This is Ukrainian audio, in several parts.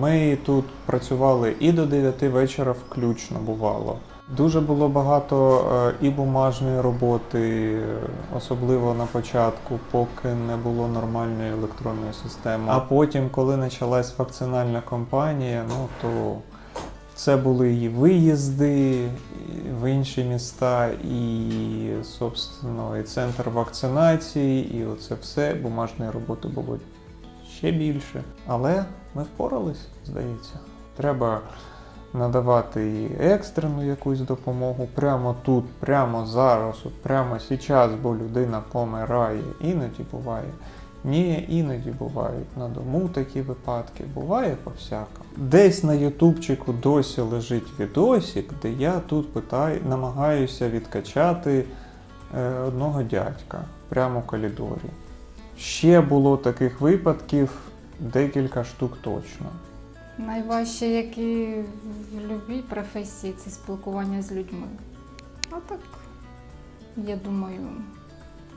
Ми тут працювали і до 9 вечора включно бувало. Дуже було багато е, і бумажної роботи, особливо на початку, поки не було нормальної електронної системи. А потім, коли почалась вакцинальна кампанія, ну то це були і виїзди в інші міста, і, собственно, і центр вакцинації, і оце все. Бумажної роботи було ще більше. Але ми впорались, здається. Треба надавати і екстрену якусь допомогу прямо тут, прямо зараз, от прямо зараз, бо людина помирає. Іноді буває. Ні, іноді бувають на дому такі випадки, буває по-всякому. Десь на ютубчику досі лежить відосик, де я тут питаю, намагаюся відкачати е, одного дядька прямо в коридорі. Ще було таких випадків декілька штук точно. Найважче, як і в будь-якій професії, це спілкування з людьми. А так, я думаю,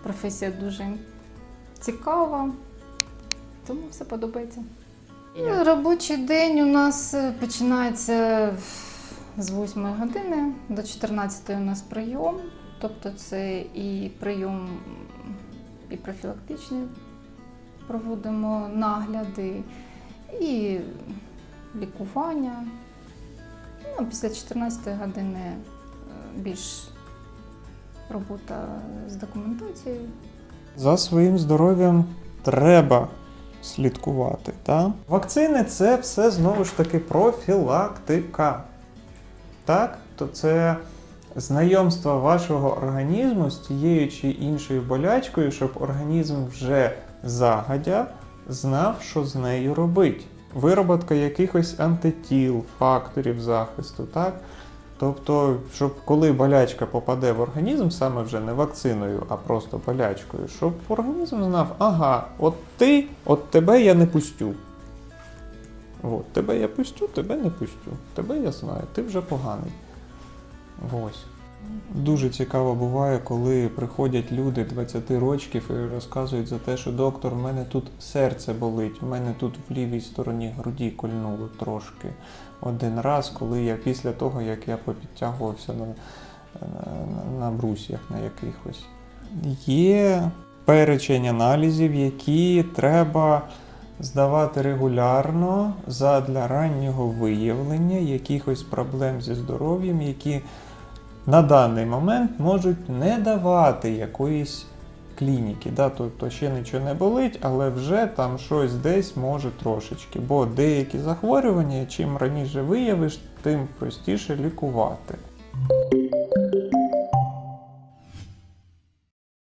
професія дуже цікава, тому все подобається. Ну, Робочий день у нас е, починається з 8 години до 14 у нас прийом. Тобто це і прийом, і профілактичний проводимо нагляди, і лікування. Ну, після 14 години е, більш робота з документацією. За своїм здоров'ям треба слідкувати. Так? Вакцини це все знову ж таки профілактика. Так? То це знайомство вашого організму з тією чи іншою болячкою, щоб організм вже загадя знав, що з нею робить. Вироботка якихось антитіл, факторів захисту, так? Тобто, щоб коли болячка попаде в організм, саме вже не вакциною, а просто болячкою, щоб організм знав, ага, от ти, от тебе я не пустю. От, тебе я пустю, тебе не пустю. Тебе я знаю, ти вже поганий. Ось. Дуже цікаво буває, коли приходять люди 20 років і розказують за те, що доктор, в мене тут серце болить, в мене тут в лівій стороні груді кольнуло трошки. Один раз, коли я після того, як я попідтягувався на, на, на брусьях на якихось. Є перечень аналізів, які треба здавати регулярно задля раннього виявлення якихось проблем зі здоров'ям, які на даний момент можуть не давати якоїсь клініки. Да? Тобто ще нічого не болить, але вже там щось десь може трошечки. Бо деякі захворювання, чим раніше виявиш, тим простіше лікувати.